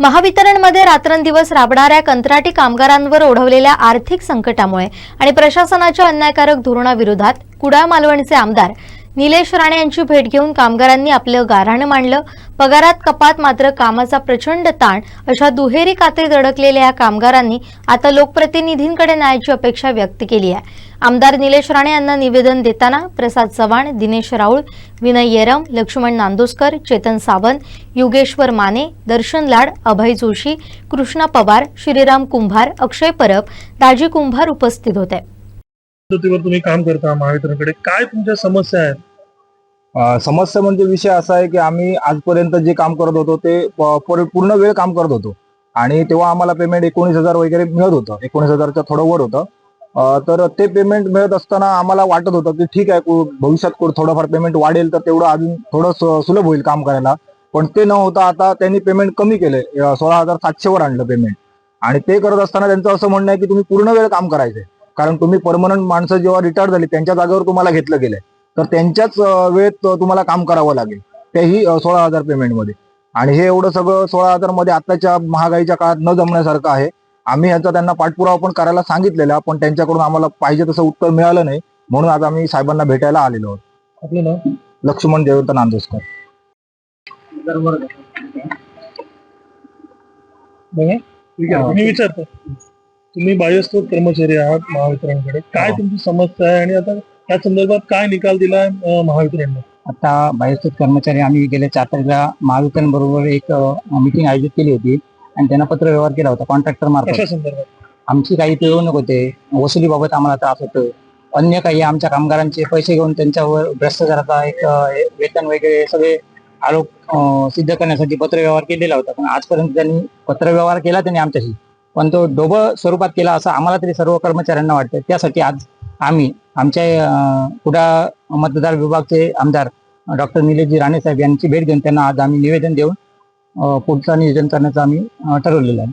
महावितरणमध्ये रात्रंदिवस राबणाऱ्या कंत्राटी कामगारांवर ओढवलेल्या आर्थिक संकटामुळे आणि प्रशासनाच्या अन्यायकारक धोरणाविरोधात कुडाळ मालवणचे आमदार निलेश राणे यांची भेट घेऊन कामगारांनी आपलं गाऱ्हाणं मांडलं. पगारात कपात मात्र कामाचा प्रचंड ताण. अशा दुहेरी कात्रीत अडकलेल्या या कामगारांनी आता लोकप्रतिनिधींकडे न्यायाची अपेक्षा व्यक्त केली आहे. आमदार निलेश राणे यांना निवेदन देताना प्रसाद चव्हाण दिनेश राऊळ विनय येरम लक्ष्मण नांदोसकर चेतन सावंत योगेश्वर माने दर्शन लाड अभय जोशी कृष्णा पवार श्रीराम कुंभार अक्षय परब दाजी कुंभार उपस्थित होते. तुम्ही काम करता महावितरणकडे. काय तुमच्या समस्या आहेत? समस्या म्हणजे विषय असा आहे की आम्ही आजपर्यंत जे काम करत होतो ते पूर्ण वेळ काम करत होतो. आणि तेव्हा आम्हाला पेमेंट एकोणीस हजार वगैरे मिळत होतं. एकोणीस हजारच्या थोडं वर होतं. तर ते पेमेंट मिळत असताना आम्हाला वाटत होतं की ठीक आहे भविष्यात थोडंफार पेमेंट वाढेल तर तेवढं अजून थोडं सुलभ होईल काम करायला. पण ते न होता आता त्यांनी पेमेंट कमी केले. सोळा हजार सातशेवर आणलं पेमेंट आणि ते करत असताना त्यांचं असं म्हणणं आहे की तुम्ही पूर्ण वेळ काम करायचंय. कारण तुम्ही परमनंट माणसं जेव्हा रिटायर झाली त्यांच्या जागेवर तुम्हाला घेतलं गेलंय. तर त्यांच्याच वेळेत तुम्हाला काम करावं लागेल. तेही सोळा हजार पेमेंटमध्ये. आणि हे एवढं सगळं सोळा हजारमध्ये आताच्या महागाईच्या काळात न जमण्यासारखं आहे. आम्ही ह्याचा त्यांना पाठपुरावा पण करायला सांगितलेला पण त्यांच्याकडून आम्हाला पाहिजे तसं उत्तर मिळालं नाही. म्हणून आज आम्ही साहेबांना भेटायला आलेलो आहोत. आपलं नाव? लक्ष्मण जयवंत नांदोसकर मी विचारतो. तुम्ही बाह्यस्त्रोत कर्मचारी आहात महावितरणकडे. काय. तुमची समस्या आहे? आणि आता त्या संदर्भात काय निकाल दिलाय अं, महावितरणने? आता बायोस्थित कर्मचारी आम्ही गेल्या चार तारखेला महावितरण बरोबर एक मीटिंग आयोजित केली होती आणि त्यांना पत्र व्यवहार केला होता कॉन्ट्रॅक्टर मार्फत. आमची काही पिळवणूक होते वसुलीबाबत आम्हाला त्रास होतो अन्य काही आमच्या कामगारांचे पैसे घेऊन त्यांच्यावर भ्रष्टाचाराचा एक वेतन वगैरे सगळे आरोप सिद्ध करण्यासाठी पत्र व्यवहार केलेला होता. पण आजपर्यंत त्यांनी पत्र व्यवहार केला त्यांनी आमच्याशी. पण तो डोब स्वरूपात केला असं आम्हाला तरी सर्व कर्मचाऱ्यांना वाटतं त्यासाठी आज आम्ही आमच्या कुडा मतदार विभागचे आमदार डॉक्टर निलेशजी राणे साहेब यांची भेट घेऊन त्यांना आज आम्ही निवेदन देऊन पुढचं नियोजन करण्याचं आम्ही ठरवलेलं आहे.